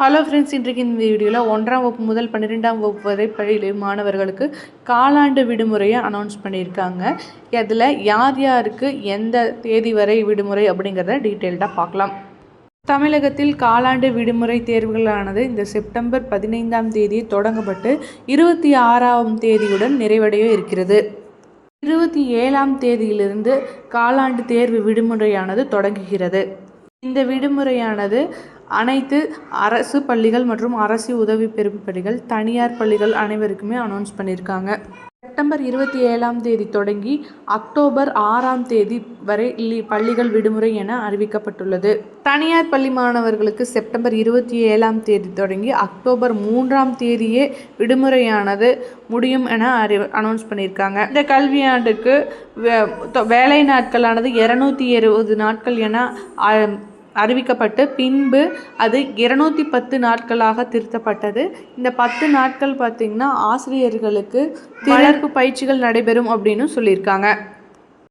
Hello friends இன்றைக்கு இந்த வீடியோவில் ஒன்றாம் வகுப்பு முதல் பன்னிரெண்டாம் வகுப்பு வரை பயிலும் மாணவர்களுக்கு காலாண்டு விடுமுறையை அனௌன்ஸ் பண்ணியிருக்காங்க. அதில் யார் யாருக்கு எந்த தேதி வரை விடுமுறை அப்படிங்கிறத டீட்டெயில்டாக பார்க்கலாம். தமிழகத்தில் காலாண்டு விடுமுறை தேர்வுகளானது இந்த செப்டம்பர் பதினைந்தாம் தேதி தொடங்கப்பட்டு இருபத்தி ஆறாம் தேதியுடன் நிறைவடைய இருக்கிறது. இருபத்தி ஏழாம் தேதியிலிருந்து காலாண்டு தேர்வு விடுமுறையானது தொடங்குகிறது. இந்த விடுமுறையானது அனைத்து அரசு பள்ளிகள் மற்றும் அரசு உதவி பெறும் பள்ளிகள் தனியார் பள்ளிகள் அனைவருக்குமே அனௌன்ஸ் பண்ணியிருக்காங்க. செப்டம்பர் இருபத்தி ஏழாம் தேதி தொடங்கி அக்டோபர் ஆறாம் தேதி வரை லீ- பள்ளிகள் விடுமுறை என அறிவிக்கப்பட்டுள்ளது. தனியார் பள்ளி மாணவர்களுக்கு செப்டம்பர் இருபத்தி ஏழாம் தேதி தொடங்கி அக்டோபர் மூன்றாம் தேதியே விடுமுறையானது முடியும் என அறி அனௌன்ஸ் பண்ணியிருக்காங்க. இந்த கல்வியாண்டுக்கு வே- தொ- வேலை நாட்களானது இரநூத்தி இருபது நாட்கள் என அறிவிக்கப்பட்டு பின்பு அது இருநூத்தி பத்து நாட்களாக திருத்தப்பட்டது. இந்த பத்து நாட்கள் பார்த்திங்கன்னா ஆசிரியர்களுக்கு வளர்ப்பு பயிற்சிகள் நடைபெறும் அப்படின்னு சொல்லியிருக்காங்க.